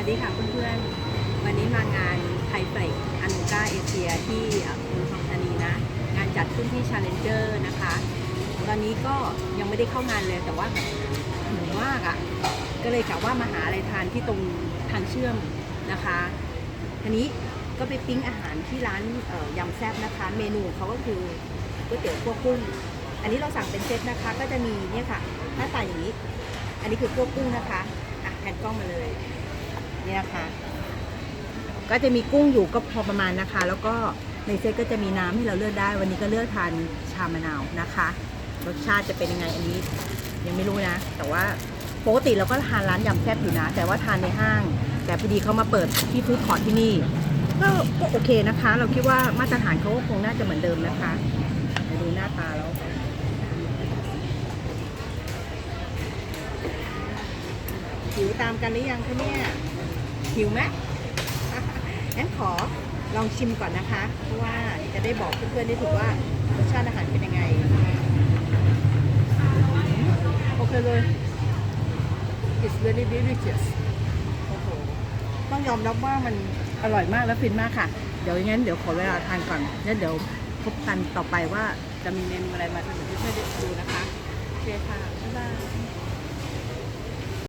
วัสดีค่ะเพื่อนๆ วันนี้มางานไทเปกอนุกาเอเชียที่เมืองทองธานีนะ งานจัดขึ้นที่ Challenger นะคะ ตอนนี้ก็ยังไม่ได้เข้างานเลยแต่ว่าแบบหิวมากอะ่ะ ก็เลยกะว่ามาหาอะไรทานที่ตรงทางเชื่อมนะคะทีนี้ก็ไปปิ้งอาหารที่ร้านยำแซ่บนะคะ เมนูเขาก็คือก๋วยเตี๋ยวคั่วกุ้ง อันนี้เราสั่งเป็นเซตนะคะ ก็จะมีเนี่ยค่ะหน้าตาอย่างนี้ อันนี้คือคั่วกุ้งนะคะอะแผ่นกล้องมาเลย นี่นะคะ ก็จะมีกุ้งอยู่ก็พอประมาณนะคะ แล้วก็ในเซตก็จะมีน้ำให้เราเลือกได้ วันนี้ก็เลือกทานชามะนาวนะคะ รสชาติจะเป็นยังไงอันนี้ ยังไม่รู้นะ แต่ว่าปกติเราก็ทานร้านยำแซ่บอยู่นะ แต่ว่าทานในห้าง แต่พอดีเขามาเปิดที่ฟู้ดคอร์ทที่นี่ก็ก็โอเคนะคะ เราคิดว่ามาตรฐานเขาก็คงน่าจะเหมือนเดิมนะคะเดี๋ยวดูหน้าตาแล้วหิวตามกันหรือยังคะเนี่ย หิวไหมงั้นขอลองชิมก่อนนะคะ เพราะว่าจะได้บอกเพื่อนๆได้ถูกว่ารสชาติอาหารเป็นยังไง โอเคเลย it's very delicious โอ้โห ต้องยอมรับว่ามันอร่อยมากและฟินมากค่ะ เดี๋ยวงั้นเดี๋ยวขอเวลาทานก่อน แล้วเดี๋ยวพบกันต่อไปว่าจะมีเมนูอะไรมาเสนอเพื่อนๆได้ดูนะคะ โอเคค่ะ บ๊ายบาย